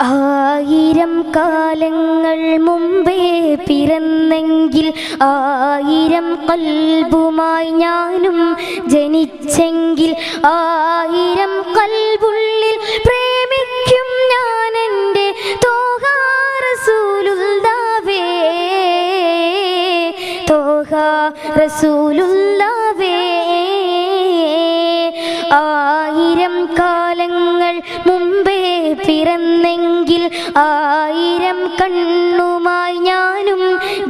ആയിരം കാലങ്ങൾ മുമ്പേ പിറന്നെങ്കിൽ ആയിരം കൽബുമായി ഞാനും ജനിച്ചെങ്കിൽ ആയിരം കൽബുള്ളിൽ പ്രേമിക്കും ഞാൻ എന്റെ തോഹാറസൂലുള്ളാവേ. തോഹ റസൂലുള്ളാവേ പിറന്നെങ്കിൽ ആയിരം കണ്ണുമായി ഞാനും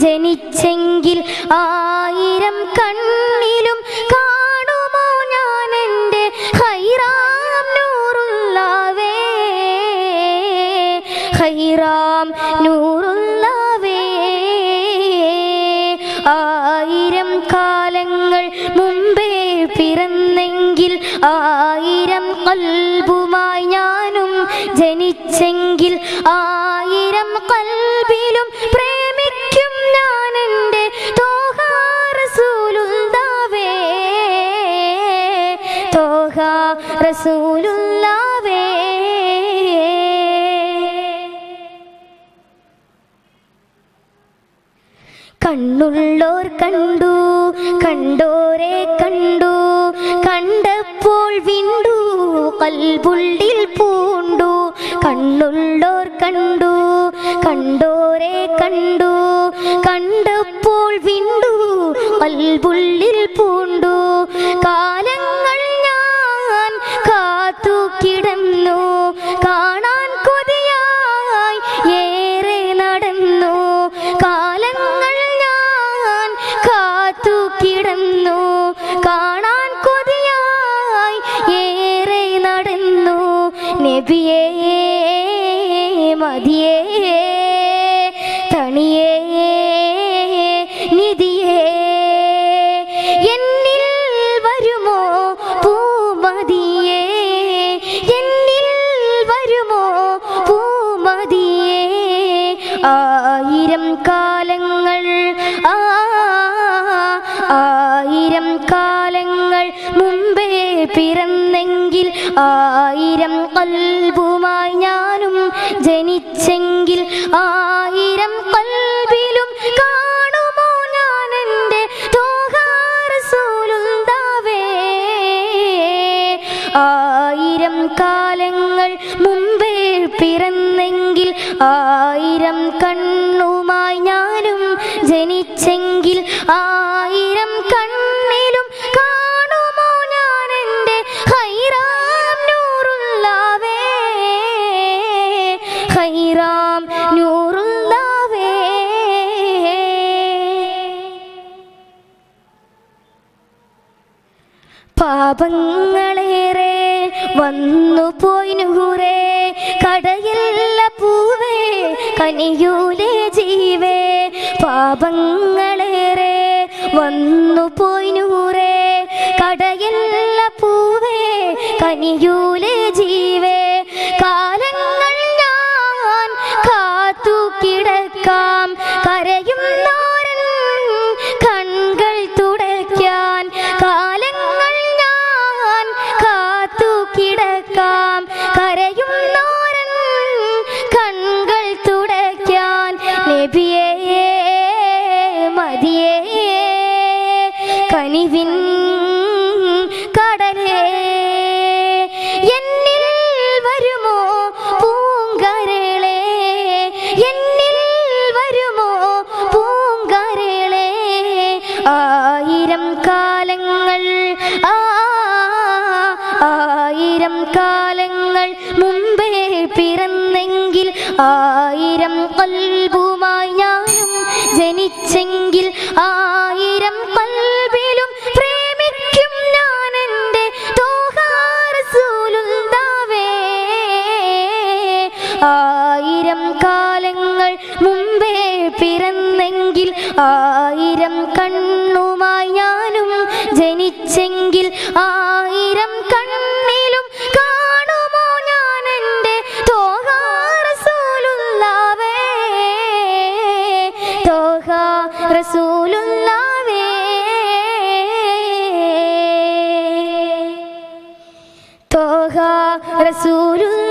ജനിച്ചെങ്കിൽ ആയിരം കണ്ണിലും കാണുമോ ഞാൻ എന്റെ ഹൈറാം നൂറുള്ളവേ ഹൈറാം നൂറുള്ളവേ ആയിരം കാലങ്ങൾ മുമ്പേ പിറന്നെങ്കിൽ ആയിരം ജനിച്ചെങ്കിൽ ആയിരം കൽബിലും പ്രേമിക്കും ഞാൻ എന്റെ കണ്ണുള്ളോർ കണ്ടു കണ്ടോരെ കണ്ടു കണ്ടപ്പോൾ വിണ്ടു കൽപുള്ളിൽ പൂണ്ടു കണ്ണുള്ളോർ കണ്ടു കണ്ടോരെ കണ്ടു കണ്ടപ്പോൾ വിണ്ടു കൽബുള്ളിൽ പൂണ്ടു. കാലങ്ങൾ ഞാൻ കാത്തു കിടന്നു കാണാൻ കൊതിയായി ഏറെ നടന്നു. കാലങ്ങൾ ഞാൻ കാത്തു കിടന്നു കാണാൻ കൊതിയായി ഏറെ നടന്നു. നബിയേ മതിയേ തണിയേ നിധിയേ എന്നിൽ വരുമോ പൂമതിയേ എന്നിൽ വരുമോ പൂമതിയേ ആയിരം കാലങ്ങൾ ആയിരം കാലങ്ങൾ പിറന്നെങ്കിൽ ആയിരം കൽബുമായി ഞാനും ജനിച്ചെങ്കിൽ ആയിരം കൽബിലും കാണുമോ ഞാൻ എന്റെ ആയിരം കാലങ്ങൾ മുമ്പേ പിറന്നെങ്കിൽ ആയിരം കണ്ണുമായി ഞാനും ജനിച്ചെങ്കിൽ ആയിരം പാപങ്ങളേറെ വന്നു പോയി കടയില്ല പൂവേ കനിയൂലേ ജീവേ പാപങ്ങളേറെ വന്നു പോയി കടയില്ല പൂവേ കനിയൂലേ നബിയേ മതിയേ കനിവിൻ കടലേ എന്നിൽ വരുമോ പൂങ്കരളേ എന്നിൽ വരുമോ പൂങ്കരളേ ആയിരം കാലങ്ങൾ ആ ആയിരം കാലങ്ങൾ മുമ്പേ പിറന്നെങ്കിൽ ആയിരം ഞാനും ജനിച്ചെങ്കിൽ ആയിരം കൽവിലും പ്രേമിക്കും ഞാൻ എന്റെ തോഹാറസൂലുണ്ടാവേ ആയിരം കാലങ്ങൾ മുമ്പേ പിറന്നെങ്കിൽ ആയിരം കണ്ണുമായി ഞാനും ജനിച്ചെങ്കിൽ ആയിരം റസൂലുള്ളാവേ. തോഹ റസൂലുള്ള